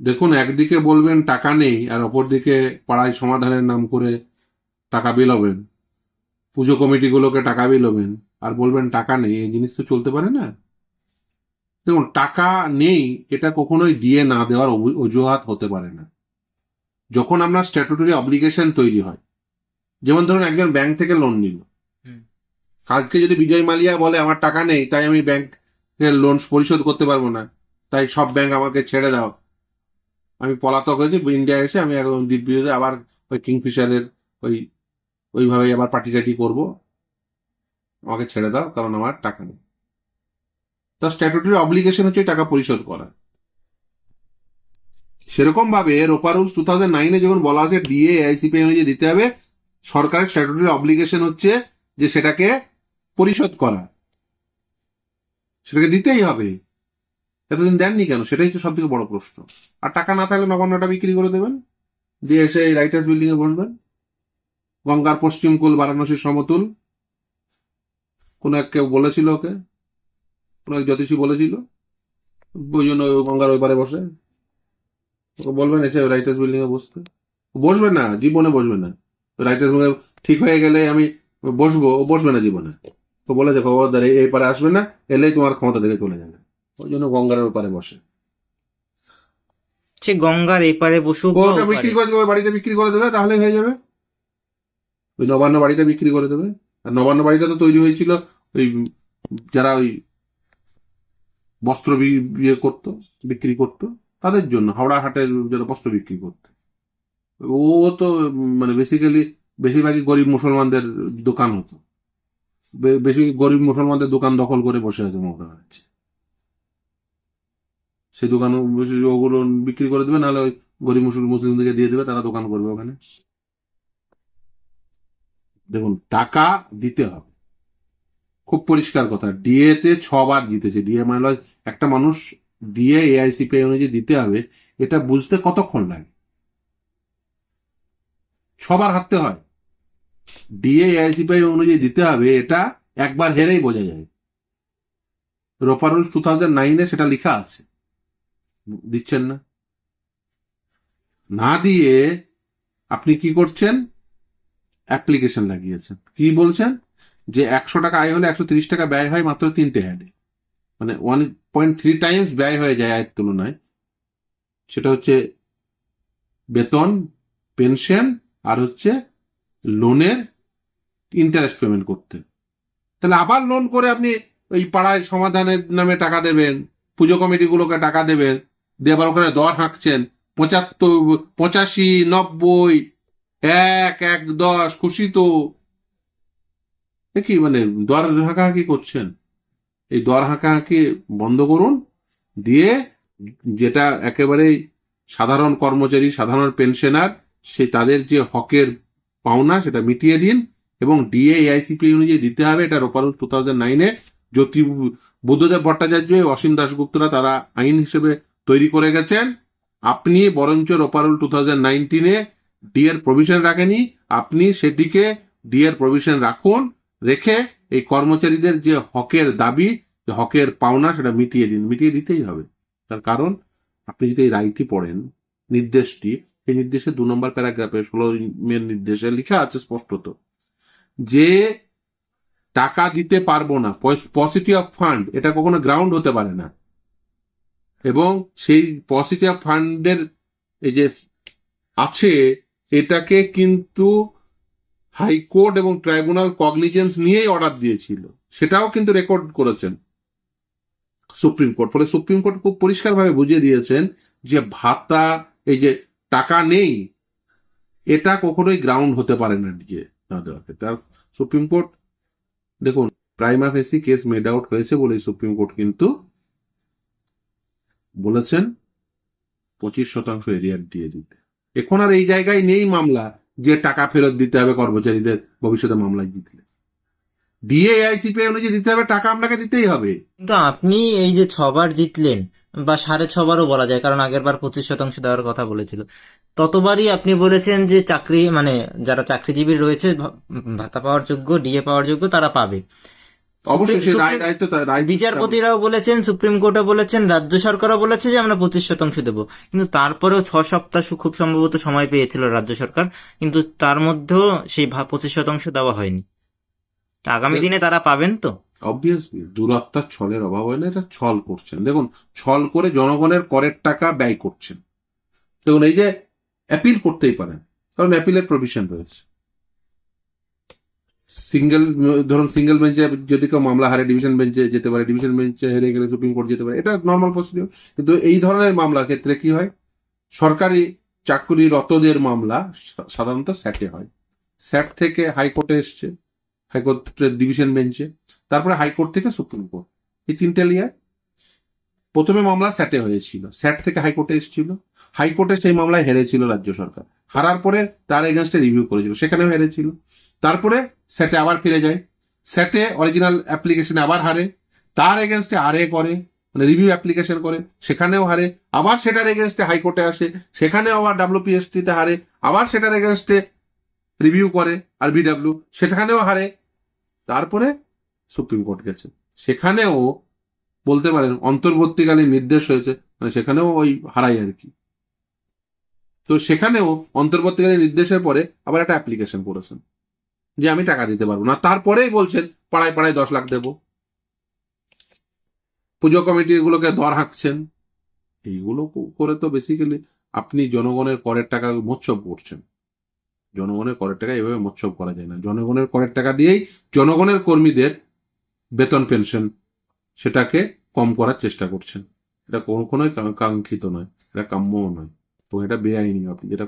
দেখুন একদিকে বলবেন টাকা নেই আর অপরদিকে পাড়ায় সমাধানের নাম করে টাকা বিলোবেন পুজো কমিটিগুলোকে টাকা বিলোবেন আর বলবেন টাকা নেই এই জিনিস তো চলতে পারে না। দেখুন টাকা নেই এটা কখনোই দিয়ে না দেওয়ার অজুহাত হতে পারে না। যখন আপনার স্ট্যাটুটরি অব্লিগেশন তৈরি হয় যেমন ধরুন একজন ব্যাংক থেকে লোন নিল। কালকে যদি বিজয় মালিয়া বলে আমার টাকা নেই তাই আমি ব্যাংকের লোন পরিশোধ করতে পারব না তাই সব ব্যাংক আমাকে ছেড়ে দাও। আমি পলাতক হয়েছি ইন্ডিয়া এসে আমি একদম দিব্যিতে আবার ওই কিংফিশারের ওই, ওইভাবেই আবার পার্টি টাটি করব। আমাকে ছেড়ে দাও, কারণ আমার টাকা নেই। তার স্ট্যাটুটরি অব্লিগেশন হচ্ছে টাকা পরিশোধ করা। সেরকম ভাবে রোপা রুলস টু থাউজেন্ড নাইনে যখন বলা হয়েছে ডিএ আইসিপি অনুযায়ী দিতে হবে, সরকারের স্ট্যাটুটরি অব্লিগেশন হচ্ছে যে সেটাকে পরিশোধ করা। সেটাকে দিতেই হবে। এতদিন দেননি কেন? সেটাই হচ্ছে সব থেকে বড় প্রশ্ন। আর টাকা না থাকলে নবান্নটা বিক্রি করে দেবেন? দিয়ে এসে এই রাইটার্স বিল্ডিং এ বসবেন? গঙ্গার পশ্চিম কুল বারাণসীর সমতুল? কোন এক কেউ বলেছিল ওকে? কোন এক জ্যোতিষী বলেছিল? ওই জন্য গঙ্গার ওই পারে বসে। ওকে বলবেন, এসে রাইটার্স বিল্ডিং এ বসতে। বসবে না, জীবনে বসবে না। রাইটার্স বিল্ডিং ঠিক হয়ে গেলে আমি বসবো, ও বসবে না জীবনে। তো বলে যে, খবরদার এই- পারে আসবে না, এলেই তোমার ক্ষমতা থেকে চলে যাবে। ওই জন্য গঙ্গার ওই পারে বসে। সে গঙ্গার এপারে বসুক বা ওটা ওপারে। বিক্রি করে দেবে বাড়িটা বিক্রি করে দেবে তাহলে হয়ে যাবে? ওই নবান্ন বাড়িটা বিক্রি করে দেবে। আর নবান্ন বাড়িটা তো তৈরি হয়েছিল ওই যারা ওই বস্ত্র বিয়ে করতো বিক্রি করতো তাদের জন্য হাওড়া হাটের যারা বস্ত্র বিক্রি করতো। ও তো মানে বেসিক্যালি বেশিরভাগই গরিব মুসলমানদের দোকান হতো। বেশি গরিব মুসলমানদের দোকান দখল করে বসে আছে মনে হচ্ছে। সেই দোকান ওগুলো বিক্রি করে দেবে, নাহলে ওই গরিব মুসলিম মুসলিমদেরকে দিয়ে দেবে, তারা দোকান করবে ওখানে। দেখুন, টাকা দিতে হবে। খুব পরিষ্কার কথা। ডিএ তে ছবার জিতেছে। ডিএ মানে একটা মানুষ ডিএ এআইসিপি অনুযায়ী দিতে হবে, এটা বুঝতে কতক্ষণ লাগে? ছবার হারতে হয়। ডিএ এআইসিপি অনুযায়ী দিতে হবে, এটা একবার হেরেই বোঝা যায়। রোপারুল টু থাউজেন্ড নাইনে সেটা লেখা আছে। দিচ্ছেন না। না দিয়ে আপনি কি করছেন? অ্যাপ্লিকেশন লাগিয়েছেন। কি বলছেন? যে একশো টাকা আয় হলে একশো তিরিশ টাকা ব্যয় হয় মাত্র তিনটে অ্যাডে মানে ওয়ান পয়েন্ট থ্রি টাইমস ব্যয় হয়ে যায় আয়ের তুলনায়। সেটা হচ্ছে বেতন পেনশন আর হচ্ছে লোনের ইন্টারেস্ট পেমেন্ট করতে। তাহলে আবার লোন করে আপনি ওই পাড়ায় সমাধানের নামে টাকা দেবেন, পুজো কমিটিগুলোকে টাকা দেবেন দিয়ে আবার ওখানে দর হাঁকছেন। পঁচাত্তর, পঁচাশি, নব্বই, এক এক, দশ, খুশি তো। কি মানে দর হাঁকাহাঁকি করছেন? এই দর হাঁকাহাঁকি বন্ধ করুন, দিয়ে যেটা একেবারেই সাধারণ কর্মচারী, সাধারণ পেনশনার, সে তাদের যে হকের পাওনা সেটা মিটিয়ে দিন এবং ডিএ এআইসিপি অনুযায়ী দিতে হবে। এটা রোপারুল টু থাউজেন্ড নাইনে জ্যোতি বুদ্ধদেব ভট্টাচার্য, অসীম দাশগুপ্তরা তারা আইন হিসেবে তৈরি করে গেছেন। আপনি বরঞ্চ রোপারুল টু থাউজেন্ড নাইনটিনে ডি এর প্রভিশন রাখেনি আপনি সেটিকে ডি এর প্রভিশন রাখুন, রেখে এই কর্মচারীদের যে হকের দাবি, যে হকের পাওনা, সেটা মিটিয়ে দিন। মিটিয়ে দিতেই হবে। তার কারণ, আপনি যদি এই রায়টি পড়েন, নির্দেশটি এই নির্দেশে দু নম্বর প্যারাগ্রাফে ষোলো মেয়ের নির্দেশে লেখা আছে স্পষ্টত যে টাকা দিতে পারব না পসিটি অফ ফান্ড এটা কখনো গ্রাউন্ড হতে পারে না। এবং সেই পসিটি অফ ফান্ডের এই যে আছে, এটাকে কিন্তু হাইকোর্ট এবং ট্রাইব্যুনাল কগনিজেন্স নিয়েই অর্ডার দিয়েছিল। সেটাও কিন্তু রেকর্ড করেছেন সুপ্রিম কোর্ট। ফলে সুপ্রিম কোর্ট খুব পরিষ্কারভাবে বুঝিয়ে দিয়েছেন যে ভাতা, এই যে টাকা নেই, এটা কখনোই গ্রাউন্ড হতে পারে না দিয়ে না দেওয়াকে তার সুপ্রিম কোর্ট, দেখুন prima facie case made out হয়েছে বলে সুপ্রিম কোর্ট কিন্তু বলেছেন, পঁচিশ শতাংশ এরিয়ার দিয়ে দিতে এখন আর এই জায়গায় নেই মামলা যে টাকা ফেরত দিতে হবে কর্মচারীদের ভবিষ্যতে মামলায় জিতলে। ডিএ আইসিপি অনুযায়ী দিতে হবে, টাকা আপনাকে দিতেই হবে। কিন্তু আপনি এই যে ছবার জিতলেন, বা সাড়ে ছবারও বলা যায়, কারণ আগের বার পঁচিশ শতাংশ দেওয়ার কথা বলেছিল, ততবারই আপনি বলেছেন যে চাকরি মানে যারা চাকরিজীবী রয়েছে ভাতা পাওয়ার যোগ্য ডিএ পাওয়ার যোগ্য, তারা পাবে। অবশ্যই বিচারপতিরাও বলেছেন সুপ্রিম কোর্টও বলেছেন রাজ্য সরকারও বলেছে যে আমরা পঁচিশ শতাংশ দেব। কিন্তু তারপরেও ছ সপ্তাহ খুব সম্ভবত সময় পেয়েছিল রাজ্য সরকার কিন্তু তার মধ্যেও সেই পঁচিশ শতাংশ দেওয়া হয়নি। আগামী দিনে তারা পাবেন তো? অবভিয়াসলি দুরাত্মার ছলের অভাব না এটা ছল করছেন। দেখুন ছল করে জনগণের করের টাকা ব্যয় করছেন। দেখুন এই যে অ্যাপিল করতেই পারেন কারণ অ্যাপিলের প্রভিশন রয়েছে। সিঙ্গেল ধরুন সিঙ্গেল বেঞ্চে যদি কেউ মামলা হারে ডিভিশন বেঞ্চে যেতে পারে ডিভিশন বেঞ্চে হেরে গেলে সুপ্রিম কোর্ট যেতে পারে, এটা নর্মাল প্রসিডিওর কিন্তু এই ধরনের মামলার ক্ষেত্রে কি হয়? সরকারি চাকরিরতদের মামলা সাধারণত স্যাটে হয়। স্যাট থেকে হাইকোর্টে এসছে, হাইকোর্টের ডিভিশন বেঞ্চে তারপরে হাইকোর্ট থেকে সুপ্রিম কোর্ট এই তিনটে লিয়ার প্রথমে মামলা স্যাটে হয়েছিল। স্যাট থেকে হাইকোর্টে এসেছিল। হাইকোর্টে সেই মামলায় হেরেছিল রাজ্য সরকার। হারার পরে তার এগেনস্টে রিভিউ করেছিল। সেখানেও হেরেছিল। তারপরে স্যাটে আবার ফিরে যায়। স্যাটে অরিজিনাল অ্যাপ্লিকেশনে আবার হারে। তার এগেনস্টে আরে করে মানে রিভিউ অ্যাপ্লিকেশন করে, সেখানেও হারে। আবার সেটার এগেনস্টে হাইকোর্টে আসে, সেখানেও আবার ডাব্লিউপিএসটিতে হারে। আবার সেটার এগেনস্টে রিভিউ করে আর বিডাব্লিউ সেখানেও হারে। তারপরে সুপ্রিম কোর্ট গেছে। সেখানেও বলতে পারেন অন্তর্বর্তীকালীন নির্দেশ হয়েছে মানে সেখানেও ওই হারাই আর কি। তো সেখানেও অন্তর্বর্তীকালীন নির্দেশের পরে আবার একটা অ্যাপ্লিকেশন করেছেন। যে আমি টাকা দিতে পারব না। তারপরেই বলছেন, পাড়ায় পাড়ায় দশ লাখ দেব। পুজো কমিটি এগুলোকে দর হাঁকছেন। এইগুলো করে তো বেসিক্যালি আপনি জনগণের করের টাকা মোৎসব করছেন। জনগণের করের টাকা এভাবে মোৎসব করা যায় না। জনগণের করের টাকা দিয়েই জনগণের কর্মীদের বেতন পেনশন সেটাকে কম করার চেষ্টা করছেন। এটা কখনোই কাঙ্ক্ষিত নয়, এটা কাম্যও নয়। তো এটা বেআইনি আপনি যেটা।